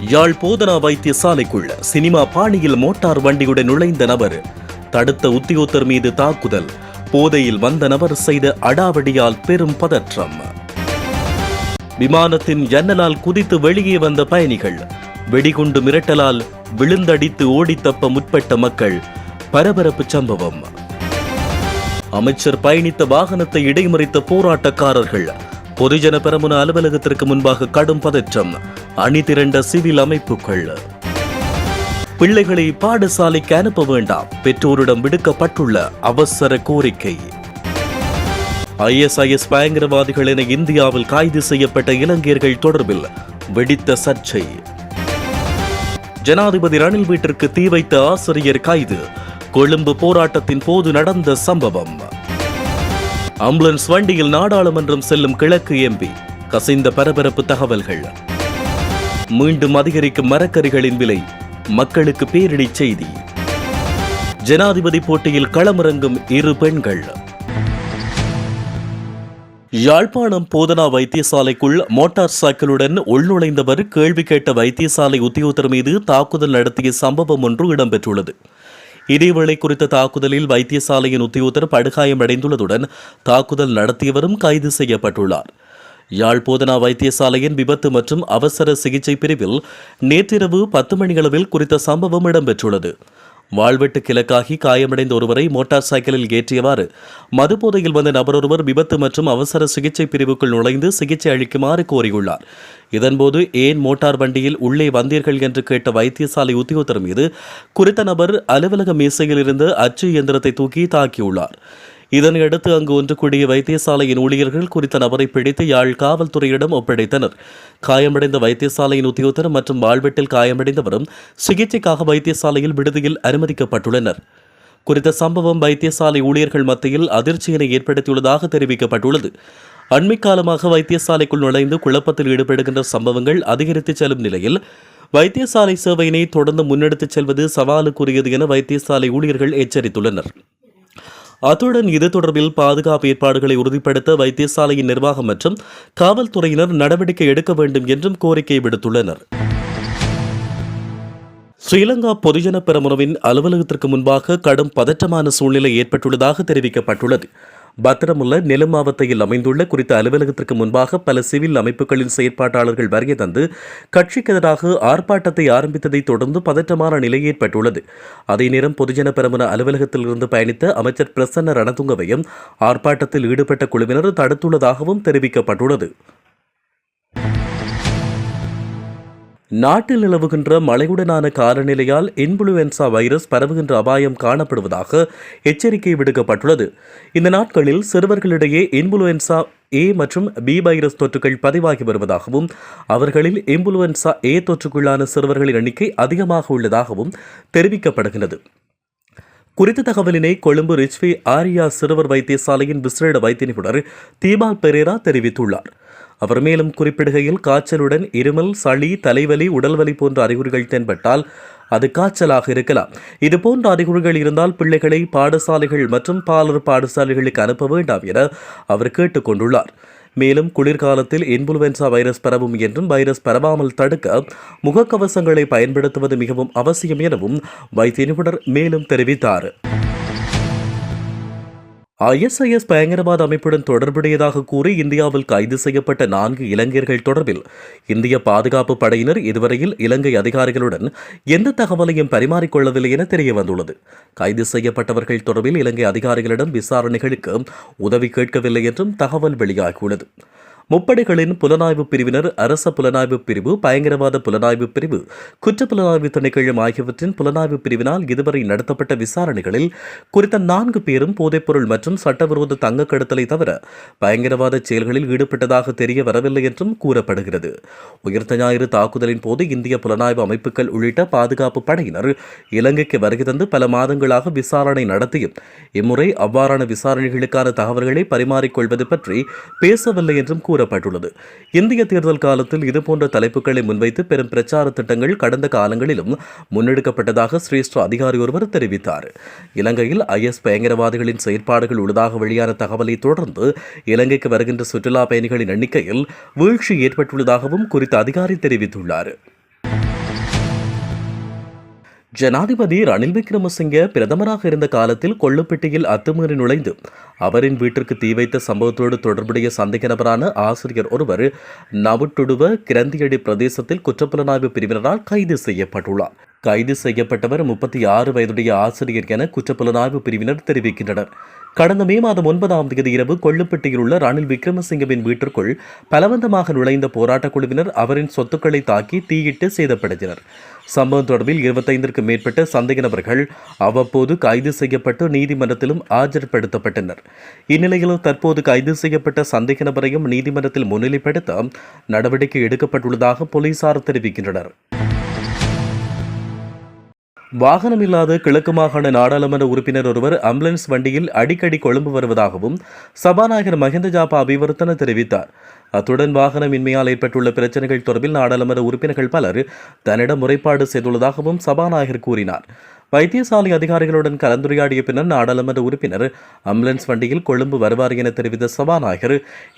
யாழ் போதனா வைத்தியசாலைக்குள் சினிமா பாணியில் மோட்டார் வண்டியுடன் நுழைந்த நபர் தடுத்த உத்தியோகத்தர் மீது தாக்குதல் போதையில் வந்த நபர் செய்த அடாவடியால் பெரும் பதற்றம். விமானத்தின் ஜன்னலால் குதித்து வெளியே வந்த பயணிகள் வெடிகுண்டு மிரட்டலால் விழுந்தடித்து ஓடித்தப்ப முற்பட்ட மக்கள் பரபரப்பு சம்பவம். அமைச்சர் பயணித்த வாகனத்தை இடைமறித்த போராட்டக்காரர்கள் பொதுஜன பெரமுன அலுவலகத்திற்கு முன்பாக கடும் பதற்றம். அணி திரண்ட சிவில் அமைப்புகள். பிள்ளைகளை பாடசாலைக்கு அனுப்ப வேண்டாம். பெற்றோரிடம் விடுக்கப்பட்டுள்ள அவசர கோரிக்கை. ஐஎஸ்ஐஎஸ் பயங்கரவாதிகள் என இந்தியாவில் கைது செய்யப்பட்ட இலங்கையர்கள் தொடர்பில் வெடித்த சர்ச்சை. ஜனாதிபதி ரணில் வீட்டிற்கு தீ வைத்த ஆசிரியர் கைது. கொழும்பு போராட்டத்தின் போது நடந்த சம்பவம். ஆம்புலன்ஸ் வண்டியில் நாடாளுமன்றம் செல்லும் கிழக்கு எம்பி. கசிந்த பரபரப்பு தகவல்கள். மீண்டும் அதிகரிக்கும் மரக்கறிகளின் விலை. மக்களுக்கு பேரிடி செய்தி. ஜனாதிபதி போட்டியில் களமிறங்கும் இரு பெண்கள். யாழ்ப்பாணம் போதனா வைத்தியசாலைக்குள் மோட்டார் சைக்கிளுடன் உள்நுழைந்தவர் கேள்வி கேட்ட வைத்தியசாலை உத்தியோகத்தர் மீது தாக்குதல் நடத்திய சம்பவம் ஒன்று இடம்பெற்றுள்ளது. இதேவேளை குறித்த தாக்குதலில் வைத்தியசாலையின் உத்தியோகத்தர் படுகாயமடைந்துள்ளதுடன் தாக்குதல் நடத்தியவரும் கைது செய்யப்பட்டுள்ளார். யாழ் போதனா வைத்தியசாலையின் விபத்து மற்றும் அவசர சிகிச்சை பிரிவில் நேற்றிரவு பத்து மணியளவில் குறித்த சம்பவம் இடம்பெற்றுள்ளது. வாழ்வெட்டு கிழக்காகி காயமடைந்த ஒருவரை மோட்டார் சைக்கிளில் ஏற்றியவாறு மதுபோதையில் வந்த நபரொருவர் விபத்து மற்றும் அவசர சிகிச்சை பிரிவுக்குள் நுழைந்து சிகிச்சை அளிக்குமாறு கோரியுள்ளார். இதன்போது ஏன் மோட்டார் வண்டியில் உள்ளே வந்தீர்கள் என்று கேட்ட வைத்தியசாலை உத்தியோகத்தர் மீது குறித்த நபர் அலுவலக மேசையில் இருந்த அச்சு இயந்திரத்தை தூக்கி தாக்கியுள்ளார். இதனையடுத்து அங்கு ஒன்று கூடிய வைத்தியசாலையின் ஊழியர்கள் குறித்த நபரை பிடித்து யாழ் காவல்துறையிடம் ஒப்படைத்தனர். காயமடைந்த வைத்தியசாலையின் உத்தியோகத்தர் மற்றும் வாழ்வெட்டில் காயமடைந்தவரும் சிகிச்சைக்காக வைத்தியசாலையில் விடுதியில் அனுமதிக்கப்பட்டுள்ளனர். குறித்த சம்பவம் வைத்தியசாலை ஊழியர்கள் மத்தியில் அதிர்ச்சியினை ஏற்படுத்தியுள்ளதாக தெரிவிக்கப்பட்டுள்ளது. அண்மை காலமாக வைத்தியசாலைக்குள் நுழைந்து குழப்பத்தில் ஈடுபடுகின்ற சம்பவங்கள் அதிகரித்து செல்லும் நிலையில் வைத்தியசாலை சேவையினை தொடர்ந்து முன்னெடுத்துச் செல்வது சவாலுக்குரியது என வைத்தியசாலை ஊழியர்கள் எச்சரித்துள்ளனர். அத்துடன் இது தொடர்பில் பாதுகாப்பு ஏற்பாடுகளை உறுதிப்படுத்த வைத்தியசாலையின் நிர்வாகம் மற்றும் காவல்துறையினர் நடவடிக்கை எடுக்க வேண்டும் என்றும் கோரிக்கை விடுத்துள்ளனர். ஸ்ரீலங்கா பொதுஜன பெரமுனவின் அலுவலகத்திற்கு முன்பாக கடும் பதற்றமான சூழ்நிலை ஏற்பட்டுள்ளதாக தெரிவிக்கப்பட்டுள்ளது. பத்திரமுள்ள நிலமாவத்தையில் அமைந்துள்ள குறித்த அலுவலகத்திற்கு முன்பாக பல சிவில் அமைப்புகளின் செயற்பாட்டாளர்கள் வருகை தந்து கட்சிக்கு எதிராக ஆர்ப்பாட்டத்தை ஆரம்பித்ததை தொடர்ந்து பதற்றமான நிலை ஏற்பட்டுள்ளது. அதே நேரம் பொதுஜன பெருமன அலுவலகத்தில் இருந்து பயணித்த அமைச்சர் பிரசன்ன ரணதுங்கவையும் ஆர்ப்பாட்டத்தில் ஈடுபட்ட குழுவினர் தடுத்துள்ளதாகவும் தெரிவிக்கப்பட்டுள்ளது. நாட்டில் நிலவுகின்ற மழையுடனான காலநிலையால் இன்ஃபுளுவென்சா வைரஸ் பரவுகின்ற அபாயம் காணப்படுவதாக எச்சரிக்கை விடுக்கப்பட்டுள்ளது. இந்த நாட்களில் சிறுவர்களிடையே இன்ஃபுளுவென்சா ஏ மற்றும் பி வைரஸ் தொற்றுகள் பதிவாகி வருவதாகவும் அவர்களில் இன்ஃபுளுவென்சா ஏ தொற்றுக்குள்ளான சிறுவர்களின் எண்ணிக்கை அதிகமாக உள்ளதாகவும் தெரிவிக்கப்படுகிறது குறித்த தகவலினை கொழும்பு ரிச்வி ஆரியா சிறுவர் வைத்தியசாலையின் விசேட வைத்திய நிபுணர் தீபால் பெரேரா தெரிவித்துள்ளார். அவர் மேலும் குறிப்பிடுகையில் காய்ச்சலுடன் இருமல் சளி தலைவலி உடல்வலி போன்ற அறிகுறிகள் தென்பட்டால் அது காய்ச்சலாக இருக்கலாம். இதுபோன்ற அறிகுறிகள் இருந்தால் பிள்ளைகளை பாடசாலைகள் மற்றும் பாலர் பாடசாலைகளுக்கு அனுப்ப வேண்டாம் என அவர் கேட்டுக்கொண்டுள்ளார் மேலும் குளிர்காலத்தில் இன்ஃபுளுவென்சா வைரஸ் பரவும் என்றும் வைரஸ் பரவாமல் தடுக்க முகக்கவசங்களை பயன்படுத்துவது மிகவும் அவசியம் எனவும் வைத்திய நிபுணர் மேலும் தெரிவித்தார். ஐஎஸ்ஐஎஸ் பயங்கரவாத அமைப்புடன் தொடர்புடையதாக கூறி இந்தியாவில் கைது செய்யப்பட்ட நான்கு இலங்கையர்கள் தொடர்பில் இந்திய பாதுகாப்பு படையினர் இதுவரையில் இலங்கை அதிகாரிகளுடன் எந்த தகவலையும் பரிமாறிக்கொள்ளவில்லை என தெரிய வந்துள்ளது கைது செய்யப்பட்டவர்கள் தொடர்பில் இலங்கை அதிகாரிகளிடம் விசாரணைகளுக்கு உதவி கேட்கவில்லை என்றும் தகவல் வெளியாகியுள்ளது. முப்படைகளின் புலனாய்வு பிரிவினர் அரச புலனாய்வு பிரிவு பயங்கரவாத புலனாய்வு பிரிவு குற்ற புலனாய்வு திணைக்களம் ஆகியவற்றின் புலனாய்வு பிரிவினால் இதுவரை நடத்தப்பட்ட விசாரணைகளில் குறித்த நான்கு பேரும் போதைப்பொருள் மற்றும் சட்டவிரோத தங்க கடத்தலை தவிர பயங்கரவாத செயல்களில் ஈடுபட்டதாக தெரிய வரவில்லை என்றும் கூறப்படுகிறது. உயிர்த்த ஞாயிறு தாக்குதலின் போது இந்திய புலனாய்வு அமைப்புகள் உள்ளிட்ட பாதுகாப்பு படையினர் இலங்கைக்கு வருகை தந்து பல மாதங்களாக விசாரணை நடத்தியும் இம்முறை அவ்வாறான விசாரணைகளுக்கான தகவல்களை பரிமாறிக்கொள்வது பற்றி பேசவில்லை என்றும் கூற கூறப்பட்டுள்ளது. இந்திய தேர்தல் காலத்தில் இதுபோன்ற தலைப்புகளை முன்வைத்து பெரும் பிரச்சார திட்டங்கள் கடந்த காலங்களிலும் முன்னெடுக்கப்பட்டதாக சிரேஷ்ட அதிகாரி ஒருவர் தெரிவித்தார். இலங்கையில் ஐஎஸ் பயங்கரவாதிகளின் செயற்பாடுகள் உள்ளதாக வெளியான தகவலை தொடர்ந்து இலங்கைக்கு வருகின்ற சுற்றுலா பயணிகளின் எண்ணிக்கையில் வீழ்ச்சி ஏற்பட்டுள்ளதாகவும் குறித்த அதிகாரி தெரிவித்துள்ளார். ஜனாதிபதி ரணில் விக்ரமசிங்க பிரதமராக இருந்த காலத்தில் கொள்ளுப்பட்டியில் அத்துமீறி நுழைந்து அவரின் வீட்டிற்கு தீ வைத்த சம்பவத்தோடு தொடர்புடைய சந்தேக நபரான ஆசிரியர் ஒருவர் நவுட்டுடுவ கிரந்தியடி பிரதேசத்தில் குற்றப்புலனாய்வு பிரிவினரால் கைது செய்யப்பட்டுள்ளார். கைது செய்யப்பட்டவர் முப்பத்தி ஆறு வயதுடைய ஆசிரியர் என குற்றப்புலனாய்வு பிரிவினர் தெரிவிக்கின்றனர். கடந்த மே மாதம் ஒன்பதாம் தேதி இரவு கொள்ளுப்பட்டியில் உள்ள ரணில் விக்ரமசிங்கவின் வீட்டிற்குள் பலவந்தமாக நுழைந்த போராட்டக் குழுவினர் அவரின் சொத்துக்களை தாக்கி தீயிட்டு சேதப்படுத்தினர். சம்பவம் தொடர்பில் இருபத்தைந்திற்கும் மேற்பட்ட சந்தேக நபர்கள் அவ்வப்போது கைது செய்யப்பட்டு நீதிமன்றத்திலும் ஆஜர்படுத்தப்பட்டனர். இந்நிலையில் தற்போது கைது செய்யப்பட்ட சந்தேக நபரையும் நீதிமன்றத்தில் முன்னிலைப்படுத்த நடவடிக்கை எடுக்கப்பட்டுள்ளதாக போலீசார் தெரிவிக்கின்றனர். வாகனம் இல்லாத கிழக்கு மாகாண நாடாளுமன்ற உறுப்பினர் ஒருவர் ஆம்புலன்ஸ் வண்டியில் அடிக்கடி கொழும்பு வருவதாகவும் சபாநாயகர் மஹிந்த ஜாபா அபிவர்த்தன தெரிவித்தார். அத்துடன் வாகனமின்மையால் ஏற்பட்டுள்ள பிரச்சனைகள் தொடர்பில் நாடாளுமன்ற உறுப்பினர்கள் பலர் தன்னிடம் முறைப்பாடு செய்துள்ளதாகவும் சபாநாயகர் கூறினார். வைத்தியசாலை அதிகாரிகளுடன் கலந்துரையாடிய பின்னர் நாடாளுமன்ற உறுப்பினர் ஆம்புலன்ஸ் வண்டியில் கொழும்பு வருவார் என தெரிவித்த சபாநாயகர்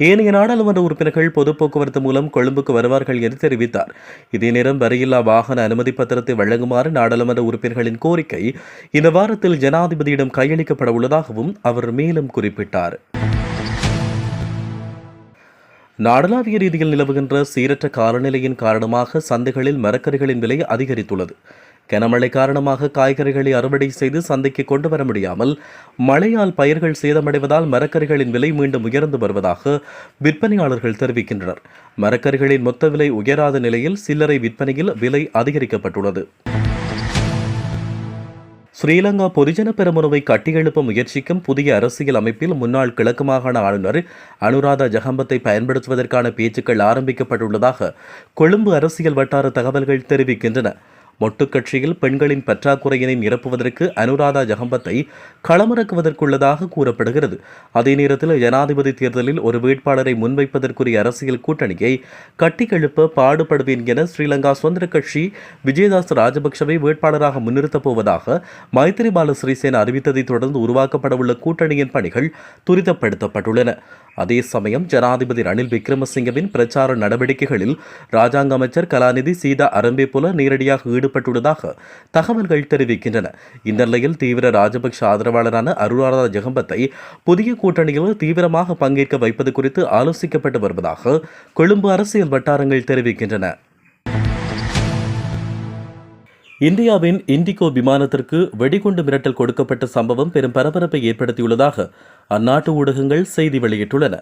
ஏனைய நாடாளுமன்ற உறுப்பினர்கள் பொது போக்குவரத்து மூலம் கொழும்புக்கு வருவார்கள் என தெரிவித்தார். இதே நேரம் வரியில்லா வாகன அனுமதி பத்திரத்தை வழங்குமாறு நாடாளுமன்ற உறுப்பினர்களின் கோரிக்கை இந்த வாரத்தில் ஜனாதிபதியிடம் கையளிக்கப்பட உள்ளதாகவும் அவர் மேலும் குறிப்பிட்டார். நாடளாவிய ரீதியில் நிலவுகின்ற சீரற்ற காலநிலையின் காரணமாக சந்தைகளில் மரக்கறிகளின் விலை அதிகரித்துள்ளது. கனமழை காரணமாக காய்கறிகளை அறுவடை செய்து சந்தைக்கு கொண்டு வர முடியாமல் மழையால் பயிர்கள் சேதமடைவதால் மரக்கறிகளின் விலை மீண்டும் உயர்ந்து வருவதாக விற்பனையாளர்கள் தெரிவிக்கின்றனர். மரக்கறிகளின் மொத்த விலை உயராத நிலையில் சில்லறை விற்பனையில் விலை அதிகரிக்கப்பட்டுள்ளது. ஸ்ரீலங்கா பொதுஜன பெருமுறவை கட்டியெழுப்ப முயற்சிக்கும் புதிய அரசியல் அமைப்பில் முன்னாள் கிழக்கு மாகாண ஆளுநர் அனுராதா ஜகம்பத்தை பயன்படுத்துவதற்கான பேச்சுக்கள் ஆரம்பிக்கப்பட்டுள்ளதாக கொழும்பு அரசியல் வட்டார தகவல்கள் தெரிவிக்கின்றன. மொட்டு கட்சியில் பெண்களின் பற்றாக்குறையினை நிரப்புவதற்கு அனுராதா ஜகம்பத்தை களமிறக்குவதற்குள்ளதாக கூறப்படுகிறது. அதே நேரத்தில் ஜனாதிபதி தேர்தலில் ஒரு வேட்பாளரை முன்வைப்பதற்குரிய அரசியல் கூட்டணியை கட்டிக்கெழுப்ப பாடுபடுவேன் என ஸ்ரீலங்கா சுதந்திர கட்சி விஜயதாஸ் ராஜபக்சவை வேட்பாளராக முன்னிறுத்தப் போவதாக மைத்திரிபால சிறிசேன அறிவித்ததை தொடர்ந்து உருவாக்கப்படவுள்ள கூட்டணியின் பணிகள் துரிதப்படுத்தப்பட்டுள்ளன. அதே சமயம் ஜனாதிபதி ரணில் விக்ரமசிங்கவின் பிரச்சார நடவடிக்கைகளில் ராஜாங்க அமைச்சர் கலாநிதி சீதா அரம்பே போல நேரடியாக ஈடுபட்டுள்ளதாக தகவல்கள் தெரிவிக்கின்றன. இந்த நிலையில் தீவிர ராஜபக்ஷ ஆதரவாளரான அருணாரா ஜெகம்பத்தை புதிய கூட்டணியில் தீவிரமாக பங்கேற்க வைப்பது குறித்து ஆலோசிக்கப்பட்டு வருவதாக கொழும்பு அரசியல் வட்டாரங்கள் தெரிவிக்கின்றன. இந்தியாவின் இண்டிகோ விமானத்திற்கு வெடிகுண்டு மிரட்டல் கொடுக்கப்பட்ட சம்பவம் பெரும் பரபரப்பை ஏற்படுத்தியுள்ளதாக அந்நாட்டு ஊடகங்கள் செய்தி வெளியிட்டுள்ளன.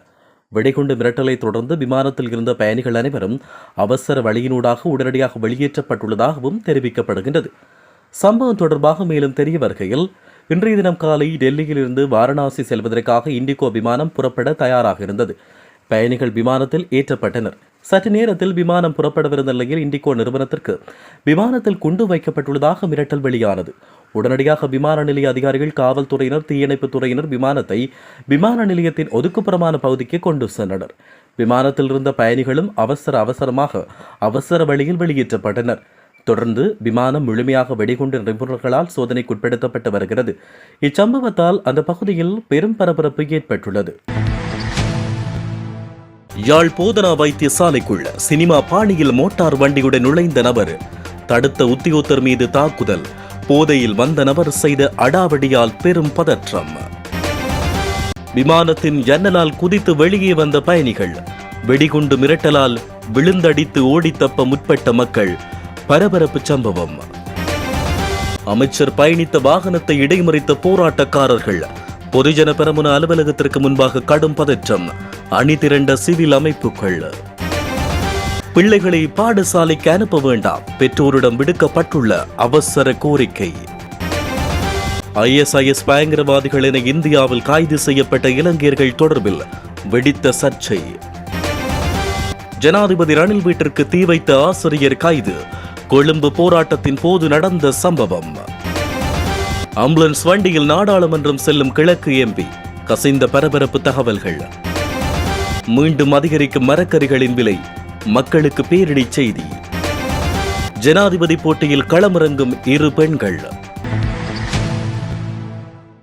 வெடிகுண்டு மிரட்டலை தொடர்ந்து விமானத்தில் இருந்த பயணிகள் அனைவரும் அவசர வழியினூடாக உடனடியாக வெளியேற்றப்பட்டுள்ளதாகவும் தெரிவிக்கப்படுகின்றது. சம்பவம் தொடர்பாக மேலும் தெரிய வருகையில் இன்றைய தினம் காலை டெல்லியிலிருந்து வாரணாசி செல்வதற்காக இண்டிகோ விமானம் புறப்பட தயாராக இருந்தது. பயணிகள் விமானத்தில் ஏற்றப்பட்டனர். சற்று நேரத்தில் விமானம் புறப்படவிருந்த நிலையில் இண்டிகோ நிறுவனத்திற்கு விமானத்தில் குண்டு வைக்கப்பட்டுள்ளதாக மிரட்டல் வெளியானது. உடனடியாக விமான நிலைய அதிகாரிகள் காவல்துறையினர் தீயணைப்புத் துறையினர் விமானத்தை விமான நிலையத்தின் ஒதுக்குப்புறமான பகுதிக்கு கொண்டு சென்றனர். விமானத்தில் இருந்த பயணிகளும் அவசர அவசரமாக அவசர வழியில் வெளியேற்றப்பட்டனர். தொடர்ந்து விமானம் முழுமையாக வெடிகுண்டு நிபுணர்களால் சோதனைக்குட்படுத்தப்பட்டு வருகிறது. இச்சம்பவத்தால் அந்த பகுதியில் பெரும் பரபரப்பு ஏற்பட்டுள்ளது. யாழ் போதனா வைத்தியசாலைக்குள்ள சினிமா பாணியில் மோட்டார் வண்டியுடன் நுழைந்த நபர் தடுத்த உத்தியோகத்தர் மீது தாக்குதல் போதையில் வந்த நபர் செய்த அடாவடியால் பெரும் பதற்றம். விமானத்தின் ஜன்னலால் குதித்து வெளியே வந்த பயணிகள் வெடிகுண்டு மிரட்டலால் விழுந்தடித்து ஓடித்தப்ப முற்பட்ட மக்கள் பரபரப்பு சம்பவம். அமைச்சர் பயணித்த வாகனத்தை இடைமறித்த போராட்டக்காரர்கள் பொதுஜன பெரமுன அலுவலகத்திற்கு முன்பாக கடும் பதற்றம். அணி திரண்ட சிவில் அமைப்புகள். பிள்ளைகளை பாடசாலைக்கு அனுப்ப வேண்டாம். பெற்றோரிடம் விடுக்கப்பட்டுள்ள அவசர கோரிக்கை. ஐஎஸ்ஐஎஸ் பயங்கரவாதிகள் என இந்தியாவில் கைது செய்யப்பட்ட இலங்கையர்கள் தொடர்பில் வெடித்த சர்ச்சை. ஜனாதிபதி ரணில் வீட்டிற்கு தீ வைத்த ஆசிரியர் கைது. கொழும்பு போராட்டத்தின் போது நடந்த சம்பவம். ஆம்புலன்ஸ் வண்டியில் நாடாளுமன்றம் செல்லும் கிழக்கு எம்பி கசிந்த பரபரப்பு தகவல்கள். மீண்டும் அதிகரிக்கும் மரக்கறிகளின் விலை மக்களுக்கு பேரிடி செய்தி. ஜனாதிபதி போட்டியில் களமிறங்கும் இரு பெண்கள்.